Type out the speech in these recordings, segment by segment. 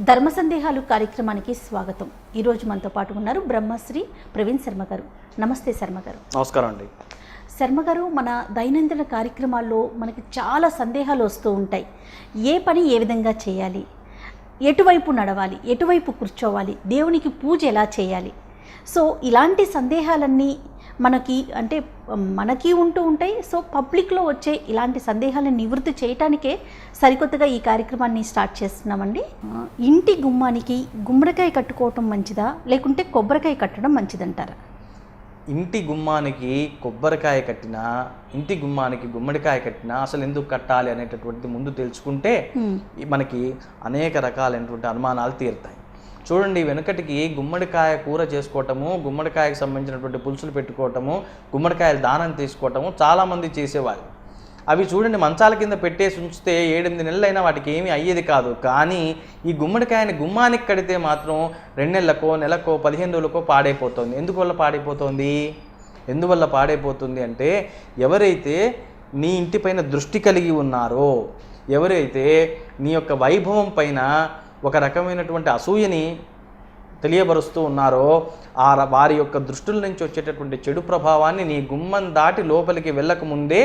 ధర్మ సందేహాలు కార్యక్రమానికి స్వాగతం. ఈరోజు మనతో పాటు ఉన్నారు బ్రహ్మశ్రీ ప్రవీణ్ శర్మ గారు. నమస్తే శర్మ గారు. నమస్కారం అండి. శర్మ గారు మన దైనందిన కార్యక్రమాల్లో మనకి చాలా సందేహాలు వస్తూ ఉంటాయి. ఏ పని ఏ విధంగా చేయాలి? ఎటువైపు నడవాలి? ఎటువైపు కూర్చోవాలి? దేవునికి పూజ ఎలా చేయాలి? సో ఇలాంటి సందేహాలన్నీ మనకి అంటే మనకి ఉంటూ ఉంటాయి. సో పబ్లిక్లో వచ్చే ఇలాంటి సందేహాలను నివృత్తి చేయటానికే సరికొత్తగా ఈ కార్యక్రమాన్ని స్టార్ట్ చేస్తున్నామండి. ఇంటి గుమ్మానికి గుమ్మడికాయ కట్టుకోవటం మంచిదా? లేకుంటే కొబ్బరికాయ కట్టడం మంచిదంటారా? ఇంటి గుమ్మానికి కొబ్బరికాయ కట్టినా ఇంటి గుమ్మానికి గుమ్మడికాయ కట్టినా అసలు ఎందుకు కట్టాలి అనేటటువంటిది ముందు తెలుసుకుంటే మనకి అనేక రకాలైనటువంటి అనుమానాలు తీరుతాయి. చూడండి వెనుకటికి గుమ్మడికాయ కూర చేసుకోవటము గుమ్మడికాయకు సంబంధించినటువంటి పులుసులు పెట్టుకోవటము గుమ్మడికాయలు దానం తీసుకోవటము చాలామంది చేసేవాళ్ళు అవి చూడండి మంచాల కింద పెట్టేసి ఉంచితే ఏడెనిమిది నెలలైనా వాటికి ఏమీ అయ్యేది కాదు. కానీ ఈ గుమ్మడికాయని గుమ్మానికి కడితే మాత్రం రెండు నెలలకో నెలకో పదిహేను రోజులకో పాడైపోతుంది. ఎందువల్ల పాడైపోతుంది? ఎందువల్ల పాడైపోతుంది అంటే ఎవరైతే నీ ఇంటిపైన దృష్టి కలిగి ఉన్నారో ఎవరైతే నీ యొక్క వైభవం పైన ఒక రకమైనటువంటి అసూయని తెలియబరుస్తూ ఉన్నారో ఆ వారి యొక్క దృష్టిల నుంచి వచ్చేటటువంటి చెడు ప్రభావాన్ని నీ గుమ్మం దాటి లోపలికి వెళ్ళక ముందే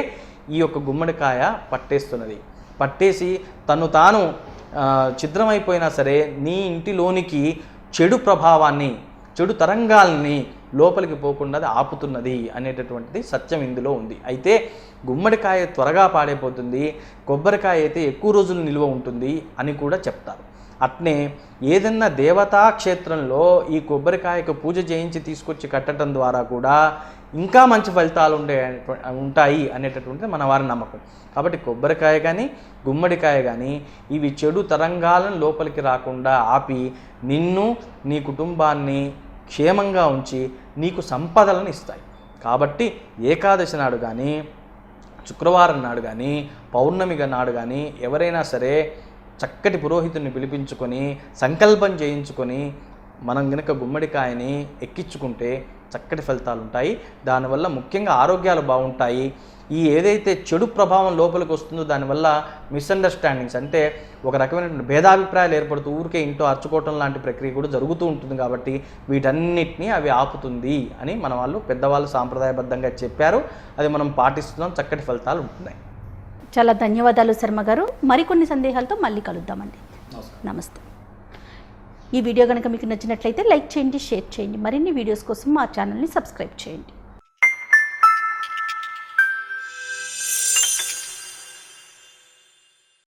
ఈ యొక్క గుమ్మడికాయ పట్టేస్తున్నది. పట్టేసి తను తాను ఛిద్రమైపోయినా సరే నీ ఇంటిలోనికి చెడు ప్రభావాన్ని చెడు తరంగాల్ని లోపలికి పోకుండా ఆపుతున్నది అనేటటువంటిది సత్యం ఇందులో ఉంది. అయితే గుమ్మడికాయ త్వరగా పాడైపోతుంది కొబ్బరికాయ అయితే ఎక్కువ రోజులు నిల్వ ఉంటుంది అని కూడా చెప్తారు. అట్నే ఏదన్నా దేవతా క్షేత్రంలో ఈ కొబ్బరికాయకు పూజ చేయించి తీసుకొచ్చి కట్టడం ద్వారా కూడా ఇంకా మంచి ఫలితాలు ఉండే ఉంటాయి అనేటటువంటిది మన వారి నమ్మకం. కాబట్టి కొబ్బరికాయ కానీ గుమ్మడికాయ కానీ ఇవి చెడు తరంగాలను లోపలికి రాకుండా ఆపి నిన్ను నీ కుటుంబాన్ని క్షేమంగా ఉంచి నీకు సంపదలను ఇస్తాయి. కాబట్టి ఏకాదశి నాడు కానీ శుక్రవారం నాడు కానీ పౌర్ణమి నాడు కానీ ఎవరైనా సరే చక్కటి పురోహితుడిని పిలిపించుకొని సంకల్పం చేయించుకొని మనం గనక గుమ్మడికాయని ఎక్కించుకుంటే చక్కటి ఫలితాలు ఉంటాయి దానివల్ల ముఖ్యంగా ఆరోగ్యాలు బాగుంటాయి. ఈ ఏదైతే చెడు ప్రభావం లోపలికి వస్తుందో దానివల్ల మిస్అండర్స్టాండింగ్స్ అంటే ఒక రకమైన భేదాభిప్రాయాలు ఏర్పడుతూ ఊరికే ఇంట్లో అర్చుకోవటం లాంటి ప్రక్రియ కూడా జరుగుతూ ఉంటుంది కాబట్టి వీటన్నిటిని అవి ఆపుతుంది అని మన వాళ్ళు పెద్దవాళ్ళు సాంప్రదాయబద్ధంగా చెప్పారు. అది మనం పాటిస్తున్నాం. చక్కటి ఫలితాలు ఉంటున్నాయి. చాలా ధన్యవాదాలు శర్మ గారు. మరికొన్ని సందేహాలతో మళ్ళీ కలుద్దామండి. నమస్తే. ఈ వీడియో కనుక మీకు నచ్చినట్లయితే లైక్ చేయండి షేర్ చేయండి. మరిన్ని వీడియోస్ కోసం మా ఛానల్ని సబ్స్క్రైబ్ చేయండి.